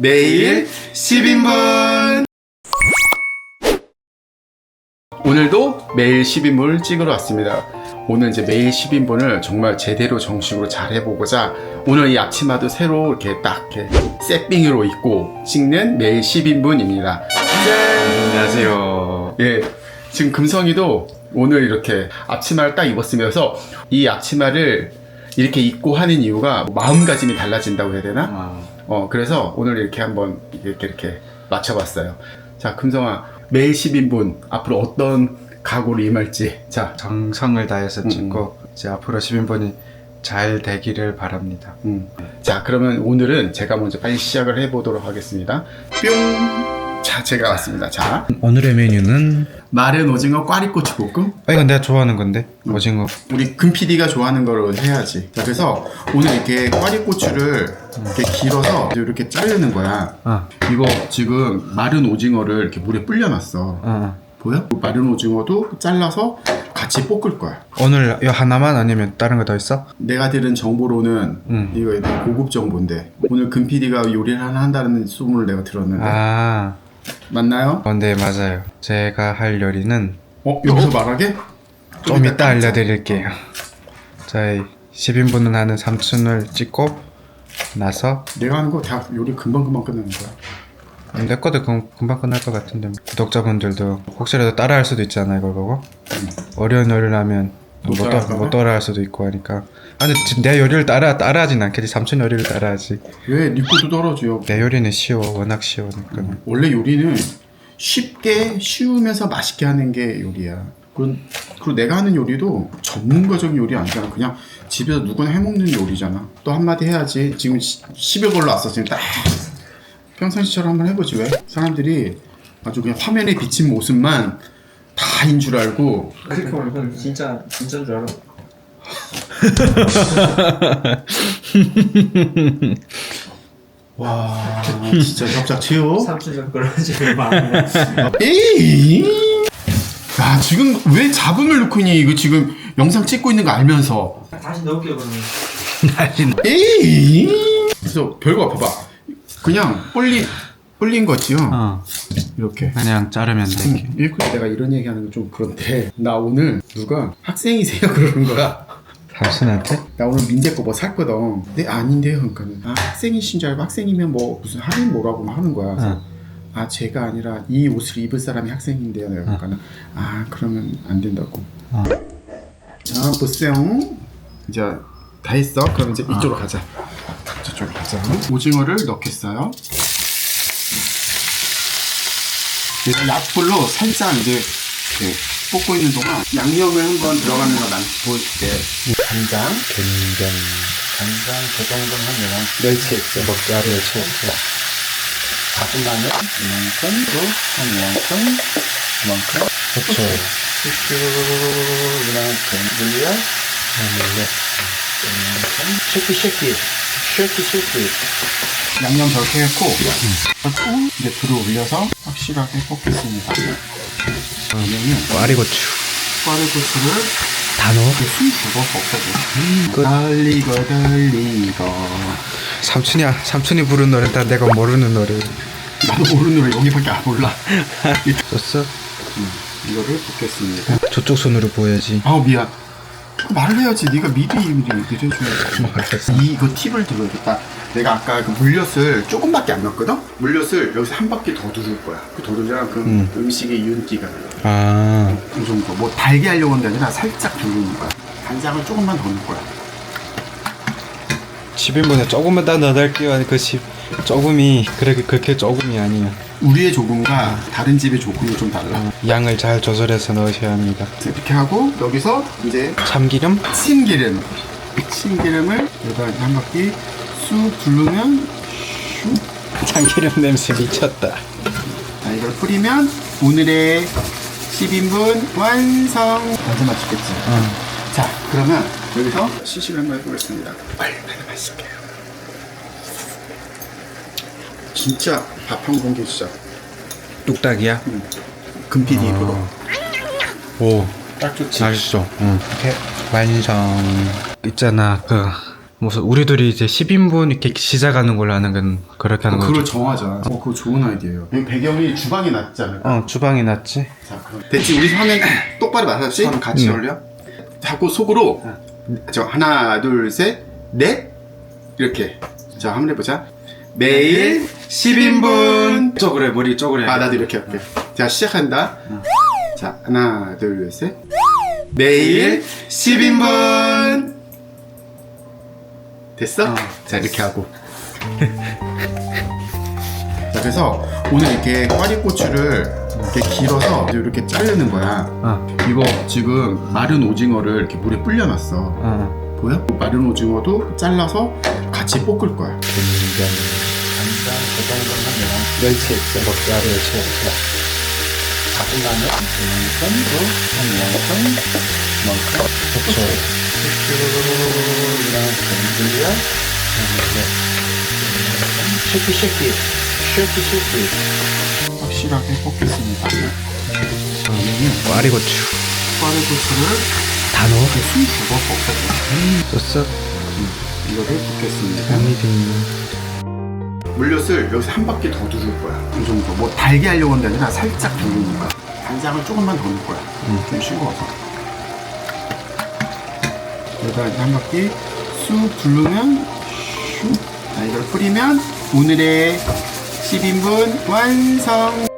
매일 10인분 오늘도 매일 10인분을 찍으러 왔습니다 오늘 이제 매일 10인분을 정말 제대로 정식으로 잘 해보고자 오늘 이 앞치마도 새로 이렇게 딱 이렇게 세핑으로 입고 찍는 매일 10인분입니다 안녕하세요. 예, 지금 금성이도 오늘 이렇게 앞치마를 딱 입었으면서 이 앞치마를 이렇게 입고 하는 이유가 마음가짐이 달라진다고 해야 되나? 아, 어, 그래서 오늘 이렇게 한번 이렇게 이렇게 맞춰봤어요. 자, 금성아, 매일 10인분 앞으로 어떤 각오로 임할지. 자, 정성을 다해서 음, 찍고 이제 앞으로 10인분이 잘 되기를 바랍니다. 음. 자, 그러면 오늘은 제가 먼저 빨리 시작을 해보도록 하겠습니다. 뿅! 자, 제가 왔습니다. 자, 오늘의 메뉴는 마른 오징어 꽈리고추 볶음. 아, 이건 내가 좋아하는 건데 오징어. 우리 금 PD가 좋아하는 거로 해야지. 자, 그래서 오늘 이렇게 꽈리고추를 이렇게 길어서 이렇게 자르는 거야. 아, 이거 지금 마른 오징어를 이렇게 물에 불려놨어. 아. 보여? 마른 오징어도 잘라서 같이 볶을 거야. 오늘 이 하나만 아니면 다른 거 더 있어? 내가 들은 정보로는 음. 이거 고급 정보인데 오늘 금 PD가 요리를 하나 한다는 소문을 내가 들었는데 아, 맞나요? 어, 네 맞아요. 제가 할 요리는 어 여기서 말하게? 좀 이따 알려드릴게요. 저희 10인분은 하는 삼촌을 찍고 나서 내가 하는 거 다 요리 금방 금방 끝나는 거야. 내 것도 금, 금방 끝날 것 같은데 구독자분들도 혹시라도 따라할 수도 있잖아 이걸 보고 어려운 요리를 하면 못 못, 따라할까 따라, 봐? 못 따라할 수도 있고 하니까 아니 지금 내 요리를 따라 따라하진 않겠지 삼촌 요리를 따라하지 왜 니코도 떨어져? 내 요리는 쉬워 워낙 쉬우니까 원래 요리는 쉽게 쉬우면서 맛있게 하는 게 요리야. 그리고, 그리고 내가 하는 요리도 전문가적인 요리 아니잖아. 그냥 집에서 누구나 해먹는 요리잖아. 또 한마디 해야지. 지금 10일 걸로 왔어. 지금 딱 평상시처럼 한번 해보지 왜? 사람들이 아주 그냥 화면에 비친 모습만 다인 줄 알고 그렇게 말하면 진짜 진짜인 줄 알아. 와 진짜 격작 채워. 삼촌 그러지 마음이야. 에이. 야 지금 왜 잡음을 넣고 있니? 이거 지금 영상 찍고 있는 거 알면서. 다시 넣을게요 그러면. 에이. 그래서 별거 봐봐. 그냥 뿔린 뿔린 거지요. 어 이렇게. 그냥 자르면 돼 일그 내가 이런 얘기하는 건 좀 그런데 나 오늘 누가 학생이세요 그러는 거야. 삼촌한테? 나 오늘 민재 거 뭐 샀거든. 근데 아닌데요. 그러니까 아 학생이신 줄 알고 학생이면 뭐 무슨 할인 뭐라고 막 하는 거야. 그래서 어. 아 제가 아니라 이 옷을 입을 사람이 학생인데요. 내가 그러니까 아 그러면 안 된다고. 어. 자 보세요. 이제 다 했어. 그럼 이제 이쪽으로 가자. 저쪽으로 가자. 오징어를 넣겠어요. 약불로 살짝 이제 이렇게 볶고 있는 동안 양념을 한번 들어가는 거 난 보여줄게. 간장, 된장 간장 그 정도는 한 요만 멸치 액젓, 먹자루 멸치 다진 마늘 이만큼, 또한 이만큼, 이만큼, 그쵸 후추 이만큼, 물엿 이만큼, 쉐키 쉐키, 쉐키 쉐키. 양념 저렇게 했고, 그리고 이제 불을 올려서 확실하게 볶겠습니다. 그러면은 꽈리고추 꽈리고추를 다 넣어? 숨 죽어서 없어져. 달리고 달리고. 삼촌이야 삼촌이 부른 노래 다 내가 모르는 노래 나도 모르는 노래 여기밖에 안 몰라. 썼어? 이거를 볶겠습니다. 저쪽 손으로 보여야지 아우 미안. 그 말을 해야지. 네가 미리 미리. 알았어. 이 이거 팁을 들어야겠다. 내가 아까 그 물엿을 조금밖에 안 넣었거든. 물엿을 여기서 한 바퀴 더 두를 거야. 그 두르면 그 음. 식의 윤기가 나요. 아 이 정도. 뭐 달게 하려고 하는 게 아니라 살짝 두르는 거야. 간장을 조금만 더 넣을 거야. 10인분에 조금만 더 넣을게요 그집 조금이 그렇게 그렇게 조금이 아니야 우리의 조금과 다른 집의 조금이 좀 달라. 양을 잘 조절해서 넣으셔야 합니다 이렇게 하고 여기서 이제 참기름 참기름. 참기름을 여기다 이렇게 한 바퀴 쑥 두르면 참기름 냄새 미쳤다 자, 이걸 뿌리면 오늘의 10인분 완성. 완전 맛있겠지? 자, 그러면 여기서 시식을 한번 해보겠습니다. 얼마나 맛있게요. 진짜 밥 한 공기 진짜 뚝딱이야? 금피디 입으로. 오 딱 좋지. 맛있어 응. 이렇게 완성 있잖아 그 무슨 우리 둘이 이제 10인분 이렇게 시작하는 걸로 하는 건 그렇게 하는 그걸 거죠. 정하자. 어, 그거 좋은 아이디어예요. 여기 배경이 주방이 낫지 않을까? 어 주방이 낫지. 자, 그럼 됐지. 우리 화면 똑바로 맞았지? 손 같이 응. 올려? 자꾸 속으로 저 하나, 둘, 셋, 넷 이렇게. 자, 한번 해보자. 매일 10인분. 쪼그래 머리 쪼그래. 아, 나도 이렇게 할게. 자, 시작한다. 자, 하나, 둘, 셋. 매일 10인분. 됐어? 어, 자, 이렇게 하고. 자, 그래서 오늘 이렇게 꽈리고추를 이렇게 길어서 이렇게 자르는 거야. 어, 이거 지금 마른 오징어를 이렇게 물에 불려놨어. 어. 보여? 마른 오징어도 잘라서 같이 볶을 거야. 멸치 있어. 먹자 멸치 없어. 확실하게 볶겠습니다. 다음에는 꽈리고추. 꽈리고추를 다 넣어. 숨 죽어 볶아줘. 소스. 이거를 볶겠습니다. 미림. 물엿을 여기서 한 바퀴 더 두를 거야. 이 정도. 뭐 달게 하려고 하는 게 아니라 살짝 두르는 거야. 간장을 조금만 더 넣을 거야. 좀 싱거워서. 여기다 이제 한 바퀴 쑥 두르면 슉. 자, 이걸 뿌리면 오늘의 10인분 완성!